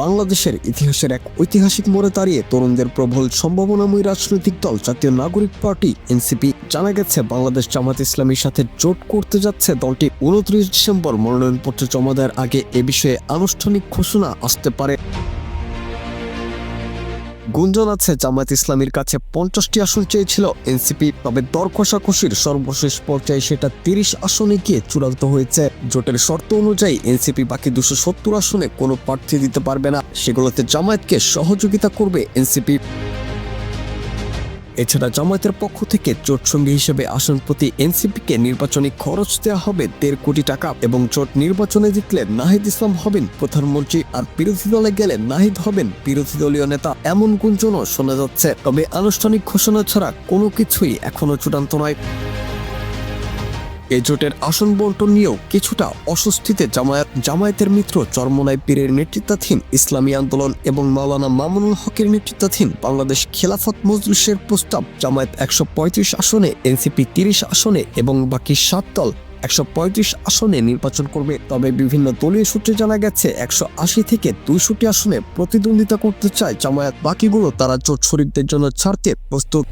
বাংলাদেশের ইতিহাসের এক ঐতিহাসিক মোড়ে দাঁড়িয়ে তরুণদের প্রবল সম্ভাবনাময় রাজনৈতিক দল, জাতীয় নাগরিক পার্টি, এনসিপি, জানা গেছে বাংলাদেশ জামাত ইসলামীর সাথে জোট করতে যাচ্ছে দলটি উনত্রিশ ডিসেম্বর মনোনয়নপত্র জমা দেওয়ার আগে এ বিষয়ে আনুষ্ঠানিক ঘোষণা আসতে পারে। গুঞ্জন আছে, জামায়াত ইসলামীর কাছে পঞ্চাশটি আসন চেয়েছিল এনসিপি, তবে দর কষাকষির সর্বশেষ পর্যায়ে সেটা তিরিশ আসনে গিয়ে চূড়ান্ত হয়েছে। জোটের শর্ত অনুযায়ী এনসিপি বাকি দুশো সত্তর আসনে কোনো প্রার্থী দিতে পারবে না। সেগুলোতে জামায়াতকে সহযোগিতা করবে এনসিপি। এছাড়া জামায়াতের পক্ষ থেকে জোট সঙ্গী হিসেবে আসন প্রতি এনসিপিকে নির্বাচনী খরচ দেওয়া হবে দেড় কোটি টাকা এবং জোট নির্বাচনে জিতলে নাহিদ ইসলাম হবেন প্রধানমন্ত্রী আর বিরোধী দলে গেলে নাহিদ হবেন বিরোধী দলীয় নেতা। এমন গুঞ্জনও শোনা যাচ্ছে। তবে আনুষ্ঠানিক ঘোষণা ছাড়া কোনো কিছুই এখনও চূড়ান্ত নয়। এই জোটের আসন বন্টন নিয়েও কিছুটা অস্বস্তিতে জামায়াত, জামায়াতের মিত্র চরমনাই পীরের নেতৃত্বাধীন ইসলামী আন্দোলন এবং মাওলানা মামুনুল হকের নেতৃত্বাধীন বাংলাদেশ খেলাফত মজলিসের প্রস্তাব, জামায়াত একশো পঁয়ত্রিশ আসনে, এনসিপি তিরিশ আসনে এবং বাকি সাত দল একশো পঁয়ত্রিশ আসনে নির্বাচন করবে। তবে বিভিন্ন দলীয় সূত্রে জানা গেছে, একশো আশি থেকে দুইশোটি আসনে প্রতিদ্বন্দ্বিতা করতে চায় জামায়াত। বাকিগুলো তারা জোট শরিকদের জন্য ছাড়তে প্রস্তুত।